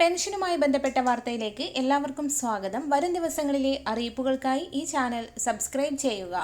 പെൻഷനുമായി ബന്ധപ്പെട്ട വാർത്തയിലേക്ക് എല്ലാവർക്കും സ്വാഗതം. വരും ദിവസങ്ങളിലെ അറിയിപ്പുകൾക്കായി ഈ ചാനൽ സബ്സ്ക്രൈബ് ചെയ്യുക.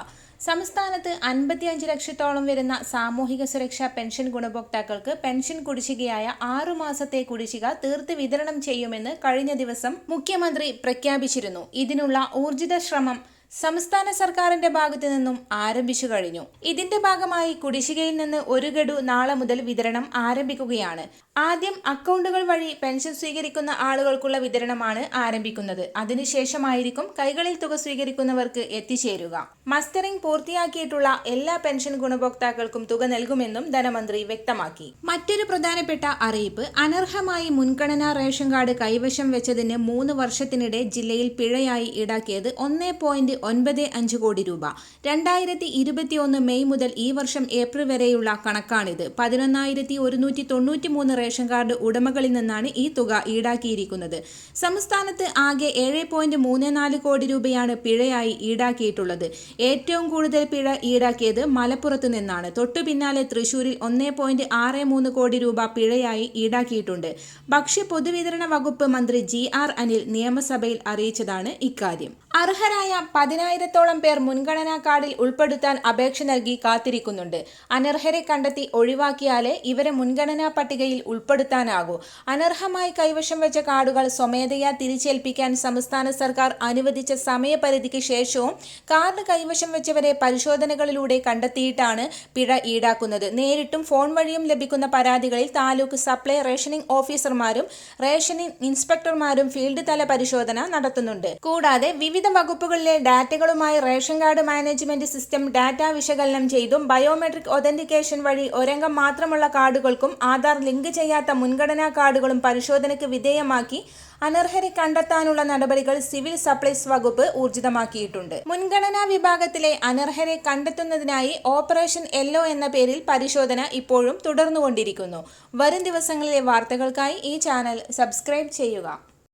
സംസ്ഥാനത്ത് അൻപത്തിയഞ്ച് ലക്ഷത്തോളം വരുന്ന സാമൂഹിക സുരക്ഷാ പെൻഷൻ ഗുണഭോക്താക്കൾക്ക് പെൻഷൻ കുടിശ്ശികയായ ആറു മാസത്തെ കുടിശ്ശിക തീർത്ത് വിതരണം ചെയ്യുമെന്ന് കഴിഞ്ഞ ദിവസം മുഖ്യമന്ത്രി പ്രഖ്യാപിച്ചിരുന്നു. ഇതിനുള്ള ഊർജിത ശ്രമം സംസ്ഥാന സർക്കാരിന്റെ ഭാഗത്തു നിന്നും ആരംഭിച്ചു കഴിഞ്ഞു. ഇതിന്റെ ഭാഗമായി കുടിശ്ശികയിൽ നിന്ന് ഒരു ഗഡു നാളെ മുതൽ വിതരണം ആരംഭിക്കുകയാണ്. ആദ്യം അക്കൗണ്ടുകൾ വഴി പെൻഷൻ സ്വീകരിക്കുന്ന ആളുകൾക്കുള്ള വിതരണമാണ് ആരംഭിക്കുന്നത്. അതിനുശേഷമായിരിക്കും കൈകളിൽ തുക സ്വീകരിക്കുന്നവർക്ക് എത്തിച്ചേരുക. മസ്റ്ററിംഗ് പൂർത്തിയാക്കിയിട്ടുള്ള എല്ലാ പെൻഷൻ ഗുണഭോക്താക്കൾക്കും തുക നൽകുമെന്നും ധനമന്ത്രി വ്യക്തമാക്കി. മറ്റൊരു പ്രധാനപ്പെട്ട അറിയിപ്പ് അനർഹമായി മുൻഗണനാ റേഷൻ കാർഡ് കൈവശം വെച്ചതിന് മൂന്ന് വർഷത്തിനിടെ ജില്ലയിൽ പിഴയായി ഈടാക്കിയത് ഒന്നേ പോയിന്റ് ഒൻപത് അഞ്ച് കോടി രൂപ. രണ്ടായിരത്തി ഇരുപത്തിയൊന്ന് മെയ് മുതൽ ഈ വർഷം ഏപ്രിൽ വരെയുള്ള കണക്കാണിത്. പതിനൊന്നായിരത്തി ഒരുന്നൂറ്റി തൊണ്ണൂറ്റി മൂന്ന് റേഷൻ കാർഡ് ഉടമകളിൽ നിന്നാണ് ഈ തുക ഈടാക്കിയിരിക്കുന്നത്. സംസ്ഥാനത്ത് ആകെ ഏഴ് പോയിന്റ് മൂന്ന് നാല് കോടി രൂപയാണ് പിഴയായി ഈടാക്കിയിട്ടുള്ളത്. ഏറ്റവും കൂടുതൽ പിഴ ഈടാക്കിയത് മലപ്പുറത്ത് നിന്നാണ്. തൊട്ടു പിന്നാലെ തൃശൂരിൽ ഒന്നേ പോയിന്റ് ആറ് മൂന്ന് കോടി രൂപ പിഴയായി ഈടാക്കിയിട്ടുണ്ട്. ഭക്ഷ്യ പൊതുവിതരണ വകുപ്പ് മന്ത്രി ജി ആർ അനിൽ നിയമസഭയിൽ അറിയിച്ചതാണ് ഇക്കാര്യം. അർഹരായ പതിനായിരത്തോളം പേർ മുൻഗണനാ കാർഡിൽ ഉൾപ്പെടുത്താൻ അപേക്ഷ നൽകി കാത്തിരിക്കുന്നുണ്ട്. അനർഹരെ കണ്ടെത്തി ഒഴിവാക്കിയാലേ ഇവരെ മുൻഗണനാ പട്ടികയിൽ ഉൾപ്പെടുത്താനാകൂ. അനർഹമായി കൈവശം വെച്ച കാർഡുകൾ സ്വമേധയാ തിരിച്ചേൽപ്പിക്കാൻ സംസ്ഥാന സർക്കാർ അനുവദിച്ച സമയപരിധിക്ക് ശേഷവും കാർഡ് കൈവശം വെച്ചവരെ പരിശോധനകളിലൂടെ കണ്ടെത്തിയിട്ടാണ് പിഴ ഈടാക്കുന്നത്. നേരിട്ടും ഫോൺ വഴിയും ലഭിക്കുന്ന പരാതികളിൽ താലൂക്ക് സപ്ലൈ റേഷനിംഗ് ഓഫീസർമാരും റേഷനിംഗ് ഇൻസ്പെക്ടർമാരും ഫീൽഡ് തല പരിശോധന നടത്തുന്നുണ്ട്. കൂടാതെ വിവിധ വകുപ്പുകളിലെ ഡാറ്റകളുമായി ration card management system data വിശകലനം ചെയ്തും ബയോമെട്രിക് ഒതന്റിക്കേഷൻ വഴി ഒരംഗം മാത്രമുള്ള കാർഡുകൾക്കും ആധാർ ലിങ്ക് ചെയ്യാത്ത മുൻഗണനാ കാർഡുകളും പരിശോധനയ്ക്ക് വിധേയമാക്കി അനർഹരെ കണ്ടെത്താനുള്ള നടപടികൾ സിവിൽ സപ്ലൈസ് വകുപ്പ് ഊർജിതമാക്കിയിട്ടുണ്ട്. മുൻഗണനാ വിഭാഗത്തിലെ അനർഹരെ കണ്ടെത്തുന്നതിനായി ഓപ്പറേഷൻ യെല്ലോ എന്ന പേരിൽ പരിശോധന ഇപ്പോഴും തുടർന്നുകൊണ്ടിരിക്കുന്നു. വരും ദിവസങ്ങളിലെ വാർത്തകൾക്കായി ഈ ചാനൽ സബ്സ്ക്രൈബ് ചെയ്യുക.